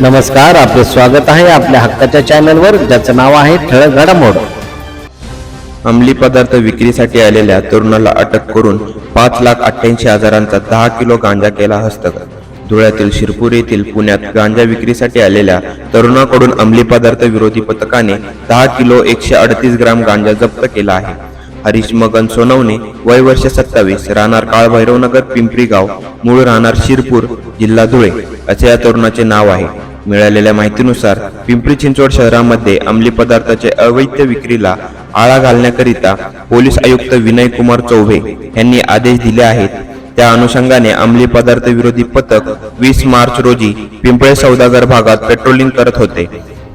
नमस्कार आपले स्वागत आहे आपल्या हक्काच्या चॅनलवर ज्याचं नाव आहे ठळक घडामोड अंमली पदार्थ विक्रीसाठी आलेल्या तरुणाला अटक करून पाच लाख अठ्ठ्याऐंशी हजारांचा दहा किलो गांजा केला हस्तगत. धुळ्यातील शिरपूर येथील पुण्यात गांजा विक्रीसाठी आलेल्या तरुणाकडून अंमली पदार्थ विरोधी पथकाने दहा किलो एकशे अडतीस ग्राम गांजा जप्त केला आहे. हरीश मगन सोनवणे वय वर्ष सत्तावीस राहणार काळभैरवनगर पिंपरी गाव मूळ राहणार शिरपूर जिल्हा धुळे असे या तरुणाचे नाव आहे. मिळालेल्या माहितीनुसार पिंपरी चिंचवड शहरामध्ये अंमली पदार्थाचे अवैध विक्रीला आळा घालण्याकरिता पोलीस आयुक्त विनय कुमार चौबे यांनी आदेश दिले आहेत. त्या अनुषंगाने अंमली पदार्थ विरोधी पथक वीस मार्च रोजी पिंपळे सौदागर भागात पेट्रोलिंग करत होते.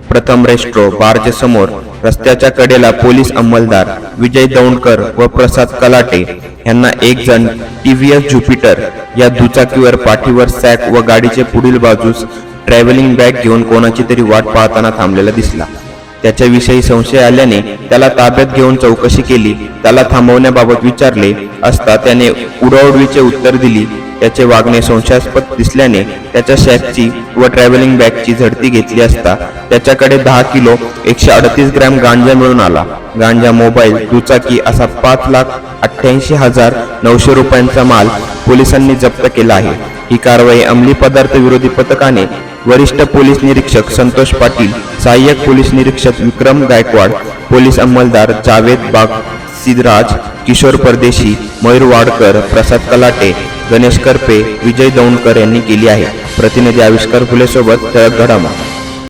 प्रथम रेस्ट्रो बारच्या समोर रस्त्याच्या कडेला पोलीस अंमलदार विजय दौंडकर व प्रसाद कलाटे यांना एक जण टीव्हीएस ज्युपिटर या दुचाकीवर पाठीवर सॅक व गाडीचे पुढील बाजूस ट्रॅव्हलिंग बॅग घेऊन कोणाची तरी वाट पाहताना थांबलेला दिसला. त्याच्याविषयी संशय आल्याने त्याला ताब्यात घेऊन चौकशी केली. त्याला थांबवण्याबाबत विचारले असता त्याने उडवडवीचे उत्तर दिली. त्याचे वागणे संशयास्पद दिसल्याने त्याच्या शॅकची व ट्रॅव्हलिंग बॅगची झडती घेतली असता त्याच्याकडे दहा किलो एकशे अडतीस ग्रॅम गांजा मिळून आला. गांजा मोबाईल दुचाकी असा पाच लाख अठ्ठ्याऐंशी हजार नऊशे रुपयांचा माल पोलिसांनी जप्त केला आहे. ही कारवाई अंमली पदार्थ विरोधी पथकाने वरिष्ठ पोलीस निरीक्षक संतोष पाटील सहाय्यक पोलीस निरीक्षक विक्रम गायकवाड पोलीस अंमलदार जावेद बाग सिद्धराज किशोर परदेशी मयूर वाडकर प्रसाद कलाटे गणेश करपे विजय दौंडकर यांनी केली आहे. प्रतिनिधी आविष्कार फुलेसोबत ठळक